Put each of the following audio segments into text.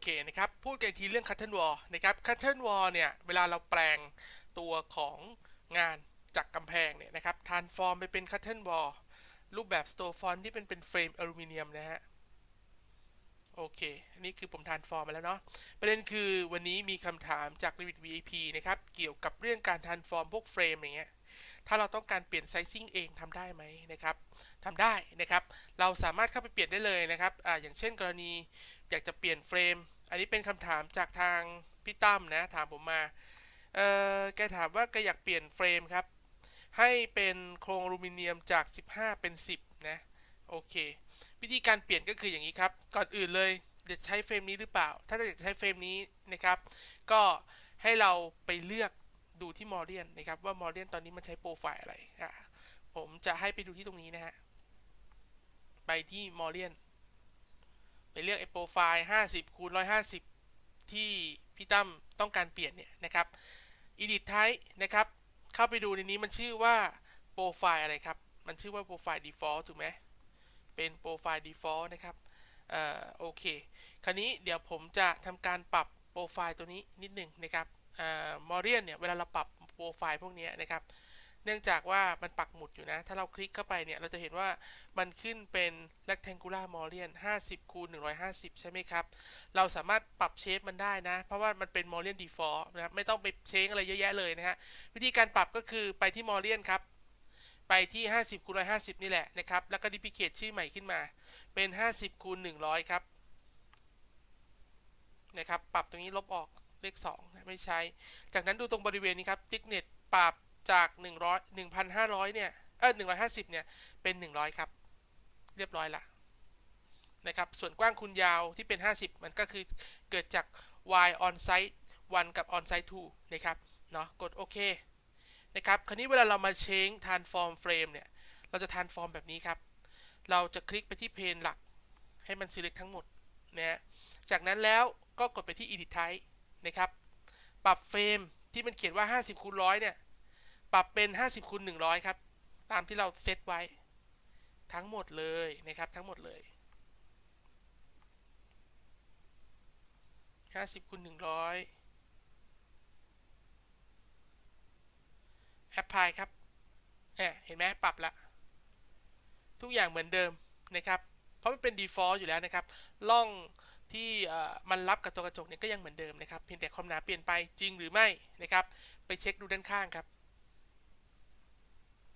เคนะครับ พูดกันทีเรื่อง Curtain Wall นะครับ Curtain Wall เนี่ย เวลาเราแปลงตัวของงานจากกำแพงเนี่ยนะครับทานฟอร์มไปเป็น Curtain Wall รูปแบบ Store Font ที่เป็นเป็นเฟรมอลูมิเนียมนะฮะ โอเค อันนี้คือผมทานฟอร์มมาแล้วเนาะ ประเด็นคือวันนี้มีคำถามจาก Revit VIP นะครับ เกี่ยวกับเรื่องการทานฟอร์มพวกเฟรมอย่างเงี้ยถ้าเราต้องการเปลี่ยนไซซิ่งเองทำได้ไหมนะครับทำได้นะครับ เราสามารถเข้าไปเปลี่ยนได้เลยนะครับอ่าอย่างเช่นกรณี อยากจะเปลี่ยนเฟรม อันนี้เป็นคำถามจากทางพี่ตั้มนะถามผมมา เออแกถามว่าแกอยากเปลี่ยนเฟรมครับ ให้เป็นโครงอลูมิเนียมจาก 15 เป็น 10 นะ โอเค วิธีการเปลี่ยนก็คืออย่างนี้ครับ ก่อนอื่นเลยจะใช้เฟรมนี้หรือเปล่า ถ้าจะใช้เฟรมนี้นะครับ ก็ให้เราไปเลือกดูที่มอเรียนนะครับ ว่ามอเรียนตอนนี้มันใช้โปรไฟล์อะไรอะผมจะให้ไปดูที่ตรงนี้นะฮะ ไปที่มอเรียน ไปเลือกไอ้โปรไฟล์50คูณ150 ที่พี่ตั้มต้องการเปลี่ยนเนี่ยนะครับ edit type นะครับ เข้าไปดูในนี้มันชื่อว่าโปรไฟล์อะไรครับ มันชื่อว่าโปรไฟล์ default ถูกไหมเป็นโปรไฟล์ default นะครับเอ่อโอเค คราวนี้เดี๋ยวผมจะทำการปรับโปรไฟล์ตัวนี้นิดหนึ่งนะครับอ่ามอเรียนเนี่ย เวลาเราปรับโปรไฟล์พวกนี้นะครับ เนื่องจากว่ามันปักหมุดอยู่นะ ถ้าเราคลิกเข้าไปเนี่ย เราจะเห็นว่ามันขึ้นเป็น rectangular m o r i a n 50คูณ150 ใช่ไหมครับ เราสามารถปรับเชฟมันได้นะ เพราะว่ามันเป็น m o r i a n default นะครับไม่ต้องไปเชงอะไรเยอะแยะเลยนะฮะ วิธีการปรับก็คือไปที่ m o r i a n ครับ ไปที่ 50คูณ150 นี่แหละนะครับ แล้วก็ duplicate ชื่อใหม่ขึ้นมา เป็น 50คูณ100 ครับ นะครับ ปรับตรงนี้ลบออกเลข2นะไม่ใช้ จากนั้นดูตรงบริเวณนี้ครับ thickness ปรับ จาก100 1,500เนี่ยเออ150เนี่ยเป็น 100 ครับ เรียบร้อยละนะครับ ส่วนกว้างคูณยาวที่เป็น 50 มันก็คือเกิดจาก y on site 1 กับ on site 2นะครับเนาะกดโอเคนะครับ คราวนี้เวลาเรามาเชง transform frame เนี่ย เราจะ transform แบบนี้ครับ เราจะคลิกไปที่เพนหลัก ให้มัน select ทั้งหมดนะจากนั้นแล้วก็กดไปที่ edit type นะครับ ปรับเฟรมที่มันเขียนว่า 50คูณ100 เนี่ย ปรับเป็น 50คูณ100 ครับ ตามที่เราเซตไว้ ทั้งหมดเลยนะครับ ทั้งหมดเลย 50คูณ100แอปพลายครับเอ๊ะเห็นไหมปรับละ ทุกอย่างเหมือนเดิมนะครับ เพราะมันเป็น default อยู่แล้วนะครับล่องที่มันรับกับตัวกระจกเนี่ยก็ยังเหมือนเดิมนะครับ เพียงแต่ความหนาเปลี่ยนไปจริงหรือไม่นะครับ ไปเช็คดูด้านข้างครับ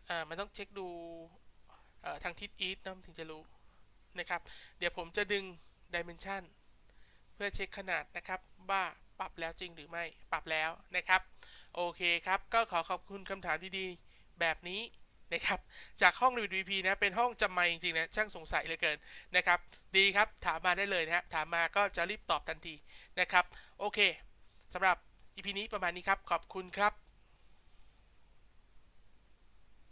อ่ามันต้องเช็คดูทางทิศอีสต์นะถึงจะรู้นะครับ เดี๋ยวผมจะดึง dimension เพื่อเช็คขนาดนะครับว่าปรับแล้วจริงหรือไม่ปรับแล้วนะครับ โอเคครับ ก็ขอขอบคุณคำถามดีๆ แบบนี้นะครับ จากห้อง Revit VP นะ เป็นห้องจำไม่จริงๆนะ ช่างสงสัยเหลือเกินนะครับ ดีครับ ถามมาได้เลยนะฮะ ถามมาก็จะรีบตอบทันทีนะครับ โอเคสำหรับ EP นี้ประมาณนี้ครับ ขอบคุณครับ